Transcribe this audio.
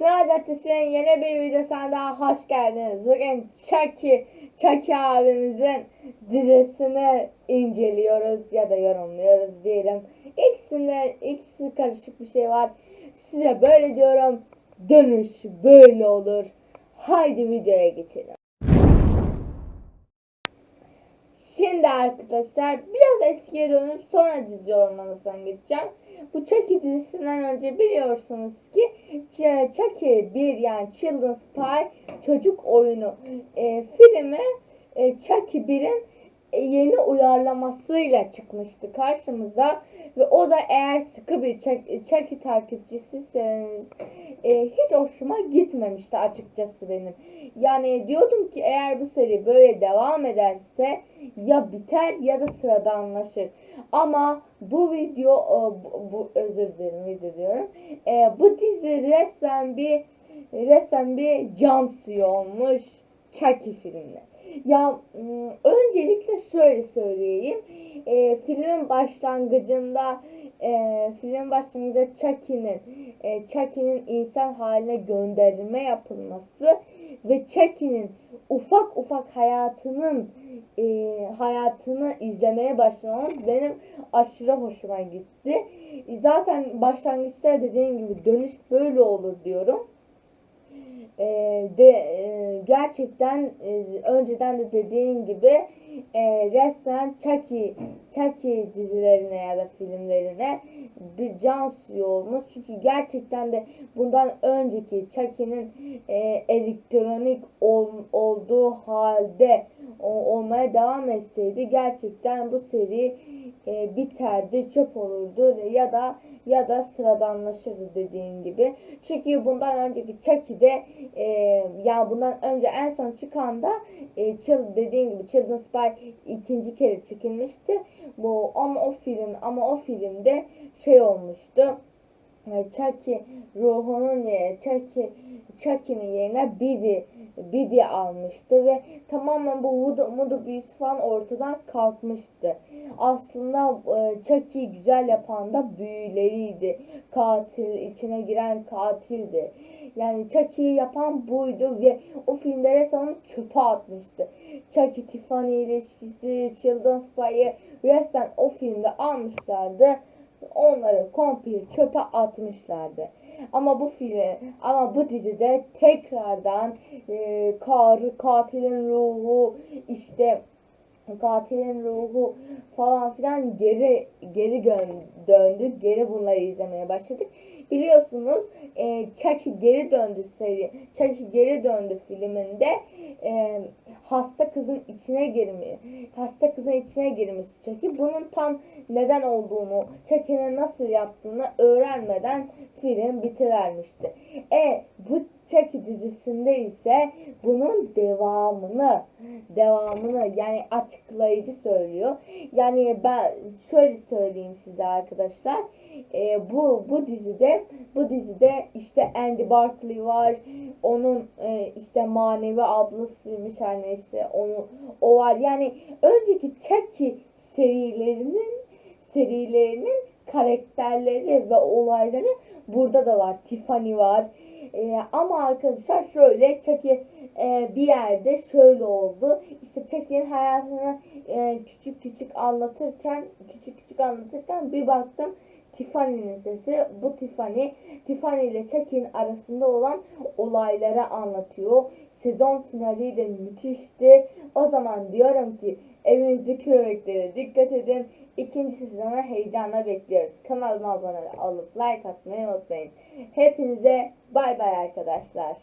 Sıra yeni bir videosuna daha hoş geldiniz. Bugün Chucky, Chucky abimizin dizisini inceliyoruz ya da yorumluyoruz diyelim. İkisinde, ikisi karışık bir şey var. Size böyle diyorum. Dönüş böyle olur. Haydi videoya geçelim. Şimdi arkadaşlar biraz eskiye dönüp sonra dizi yorumlamasına geçeceğim. Bu Chucky dizisinden önce biliyorsunuz ki Ch- Chucky bir yani Children's Pie çocuk oyunu e, filmi e, Chucky 1'in e, yeni uyarlamasıyla çıkmıştı karşımıza ve o da eğer sıkı bir Chucky takipçisiyseniz e, hiç hoşuma gitmemişti açıkçası benim. Yani diyordum ki eğer bu seri böyle devam ederse ya biter ya da sıradanlaşır. Ama bu video o, bu, bu- özür dilerim video diyorum. E, bu dizi resmen bir resmen bir can suyu olmuş Chucky filmine. Ya ım, öncelikle şöyle söyleyeyim. E, filmin başlangıcında e, filmin başlangıcında Chucky'nin e, Chucky'nin insan haline gönderme yapılması ve Chucky'nin ufak ufak hayatının e, hayatını izlemeye başlamamız benim aşırı hoşuma gitti. Zaten başlangıçta dediğim gibi dönüş böyle olur diyorum. E, de e, gerçekten e, önceden de dediğim gibi e, resmen Chucky Chucky dizilerine ya da filmlerine bir can suyu olmuş. Çünkü gerçekten de bundan önceki Chucky'nin e, elektronik ol, olduğu halde o- olmaya devam etseydi gerçekten bu seri e, biterdi, çöp olurdu ya da ya da sıradanlaşırdı dediğim gibi. Çünkü bundan önceki Chucky'de e, ya bundan önce en son çıkan da e, Chill dediğim gibi Children's Spy ikinci kere çekilmişti. Bu ama o film ama o filmde şey olmuştu. Chucky ruhunun Chucky Chucky'nin yerine Biddy Biddy almıştı ve tamamen bu voodoo, voodoo büyüsü falan ortadan kalkmıştı. Aslında e, Chucky'yi güzel yapan da büyüleriydi. Katil, içine giren katildi. Yani Chucky'yi yapan buydu ve o filmlere sonra çöpe atmıştı. Chucky Tiffany ilişkisi, Children's Spy'ı resmen o filmde almışlardı onları komple çöpe atmışlardı. Ama bu film, ama bu dizide tekrardan e, kar, katilin ruhu, işte katilin ruhu falan filan geri geri döndük. Geri bunları izlemeye başladık. Biliyorsunuz e, Chucky geri döndü seri. Chucky geri döndü filminde e, hasta kızın içine girmiş. Hasta kızın içine girmiş Chucky. Bunun tam neden olduğunu, Chucky'nin nasıl yaptığını öğrenmeden film bitivermişti. E bu Chucky dizisinde ise bunun devamını devamını yani açıklayıcı söylüyor. Yani ben şöyle söyleyeyim size arkadaşlar. E, bu bu dizide bu dizide işte Andy Barkley var. Onun e, işte manevi ablasıymış her neyse onu o var. Yani önceki Chucky serilerinin serilerinin karakterleri ve olayları burada da var. Tiffany var. Ee, ama arkadaşlar şöyle Chucky e, bir yerde şöyle oldu. İşte Chucky'nin hayatını e, küçük küçük anlatırken küçük küçük anlatırken bir baktım Tiffany'nin sesi. Bu Tiffany, Tiffany ile Chucky'nin arasında olan olayları anlatıyor. Sezon finali de müthişti. O zaman diyorum ki evinizdeki bebeklere dikkat edin. İkinci sezonu heyecanla bekliyoruz. Kanalıma abone olup like atmayı unutmayın. Hepinize bay bay arkadaşlar.